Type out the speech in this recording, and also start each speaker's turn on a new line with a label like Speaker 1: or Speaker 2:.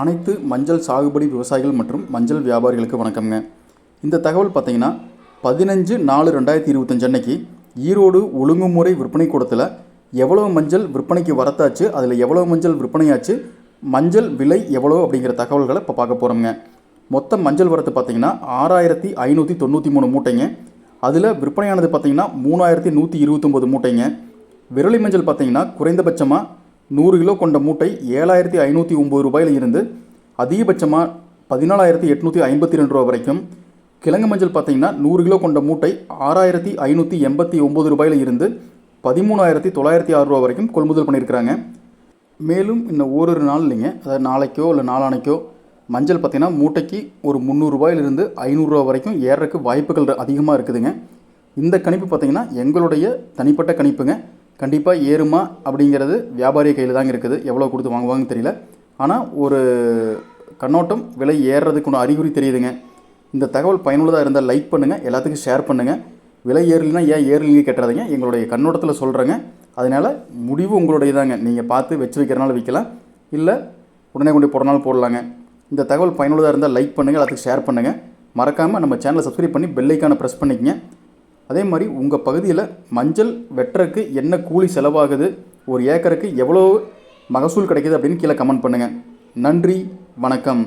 Speaker 1: அனைத்து மஞ்சள் சாகுபடி விவசாயிகள் மற்றும் மஞ்சள் வியாபாரிகளுக்கு வணக்கம்ங்க. இந்த தகவல் பார்த்தீங்கன்னா பதினஞ்சு நாலு ரெண்டாயிரத்தி இருபத்தஞ்சு அன்னைக்கு ஈரோடு ஒழுங்குமுறை விற்பனை கூடத்தில் எவ்வளோ மஞ்சள் விற்பனைக்கு வரத்தாச்சு அதில் எவ்வளோ மஞ்சள் விற்பனையாச்சு மஞ்சள் விலை எவ்வளோ அப்படிங்கிற தகவல்களை இப்போ பார்க்க போகிறோம்ங்க மொத்த மஞ்சள் வரத்து பார்த்தீங்கன்னா ஆறாயிரத்தி ஐநூற்றி தொண்ணூற்றி மூணு மூட்டைங்க. அதில் விற்பனையானது பார்த்தீங்கன்னா மூணாயிரத்தி நூற்றி இருபத்தொம்போது மூட்டைங்க. விரலி மஞ்சள் பார்த்தீங்கன்னா குறைந்தபட்சமாக நூறு கிலோ கொண்ட மூட்டை ஏழாயிரத்தி ஐநூற்றி ஒம்பது ரூபாயில் இருந்து அதிகபட்சமாக பதினாலாயிரத்தி எட்நூற்றி ஐம்பத்தி ரெண்டு ரூபா வரைக்கும். கிழங்கு மஞ்சள் பார்த்தீங்கன்னா நூறு கிலோ கொண்ட மூட்டை ஆறாயிரத்தி ஐநூற்றி எண்பத்தி ஒம்பது ரூபாயில் இருந்து பதிமூணாயிரத்தி தொள்ளாயிரத்தி ஆறு ரூபா வரைக்கும் கொள்முதல் பண்ணியிருக்கிறாங்க. மேலும் இன்னும் ஓரிரு நாள் இல்லைங்க. அதாவது நாளைக்கோ இல்லை நாளானைக்கோ மஞ்சள் பார்த்தீங்கன்னா மூட்டைக்கு ஒரு முந்நூறுரூபாயிலிருந்து ஐநூறுரூவா வரைக்கும் ஏறக்கு வாய்ப்புகள் அதிகமாக இருக்குதுங்க. இந்த கணிப்பு பார்த்தீங்கன்னா எங்களுடைய தனிப்பட்ட கணிப்புங்க. கண்டிப்பாக ஏறுமா அப்படிங்கிறது வியாபாரி கையில் தாங்க இருக்குது. எவ்வளோ கொடுத்து வாங்குவாங்கன்னு தெரியல. ஆனால் ஒரு கண்ணோட்டம் விலை ஏறுறதுக்கு ஒன்று அறிகுறி தெரியுதுங்க. இந்த தகவல் பயனுள்ளதாக இருந்தால் லைக் பண்ணுங்கள் எல்லாத்துக்கும் ஷேர் பண்ணுங்கள் விலை ஏறலைன்னா ஏன் ஏறலிங்க கேட்டுறாதீங்க. எங்களுடைய கண்ணோட்டத்தில் சொல்கிறேங்க அதனால் முடிவு உங்களுடைய தாங்க நீங்கள் பார்த்து வச்சு வைக்கிறனால விற்கலாம் இல்லை உடனே கொண்டு போடுறனால போடலாங்க. இந்த தகவல் பயனுள்ளதாக இருந்தால் லைக் பண்ணுங்கள் எல்லாத்துக்கும் ஷேர் பண்ணுங்கள் மறக்காமல் நம்ம சேனலை சப்ஸ்கிரைப் பண்ணி பெல்லைக்கான ப்ரெஸ் பண்ணிக்கங்க. அதே மாதிரி உங்கள் பகுதியில் மஞ்சள் வெட்டுறக்கு என்ன கூலி செலவாகுது? ஒரு ஏக்கருக்கு எவ்வளோ மகசூல் கிடைக்குது அப்படின்னு கீழே கமெண்ட் பண்ணுங்கள் நன்றி வணக்கம்.